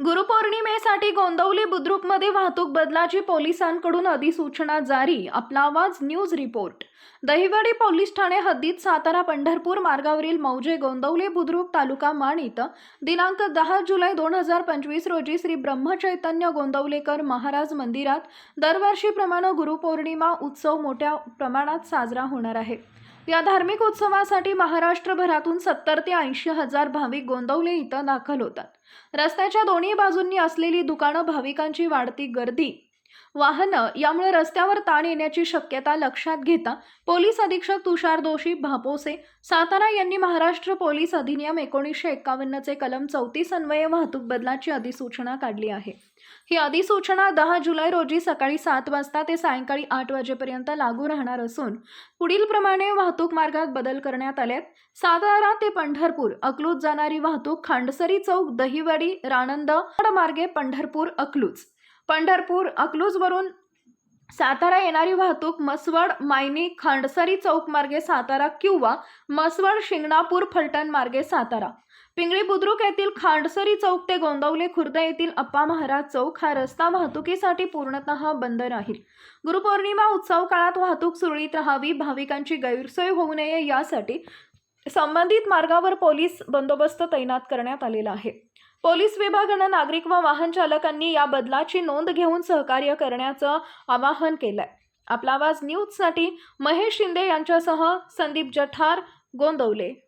गुरुपौर्णिमेसाठी गोंदवली बुद्रुकमध्ये वाहतूक बदलाची पोलिसांकडून अधिसूचना जारी आपला आवाज न्यूज रिपोर्ट. दहिवडी पोलीस ठाणे हद्दीत सातारा पंढरपूर मार्गावरील मौजे गोंदवली बुद्रुक तालुका माण इथं दिनांक दहा जुलै दोन हजार पंचवीस रोजी श्री ब्रह्मचैतन्य गोंदवलेकर महाराज मंदिरात दरवर्षीप्रमाणे गुरुपौर्णिमा उत्सव मोठ्या प्रमाणात साजरा होणार आहे. या धार्मिक उत्सवासाठी महाराष्ट्रभरातून सत्तर ते ऐंशी हजार भाविक गोंदवले इथं दाखल होतात. रस्त्याच्या दोन्ही बाजूंनी असलेली दुकानं भाविकांची वाढती गर्दी वाहनं यामुळे रस्त्यावर ताण येण्याची शक्यता लक्षात घेता पोलीस अधीक्षक तुषार दोषी भापोसे सातारा यांनी महाराष्ट्र पोलीस अधिनियम एकोणीसशे एक्कावन्नचे कलम चौतीस अन्वये वाहतूक बदलाची अधिसूचना काढली आहे. ही अधिसूचना दहा जुलै रोजी सकाळी सात वाजता ते सायंकाळी आठ वाजेपर्यंत लागू राहणार असून पुढील प्रमाणे वाहतूक मार्गात बदल करण्यात आलेत सातारा ते पंढरपूर अकलूज जाणारी वाहतूक खांडसरी चौक दहिवडी राणंद मार्गे पंढरपूर अकलूज. पंढरपूर अकलूजवरून सातारा येणारी वाहतूक मसवड मायनी खांडसरी चौक मार्गे सातारा किंवा मसवड शिंगणापूर फलटण मार्गे सातारा. पिंगळी बुद्रुक येथील खांडसरी चौक ते गोंदवले खुर्द येथील अप्पा महाराज चौक हा रस्ता वाहतुकीसाठी पूर्णतः बंद राहील. गुरुपौर्णिमा उत्सव काळात वाहतूक सुरळीत राहावी भाविकांची गैरसोय होऊ नये यासाठी संबंधित मार्गावर पोलीस बंदोबस्त तैनात करण्यात आलेला आहे. पोलीस विभागानं नागरिक व वाहन चालकांनी या बदलाची नोंद घेऊन सहकार्य करण्याचं आवाहन केलंय. आपला आवाज न्यूजसाठी महेश शिंदे यांच्यासह संदीप जठार गोंदवले.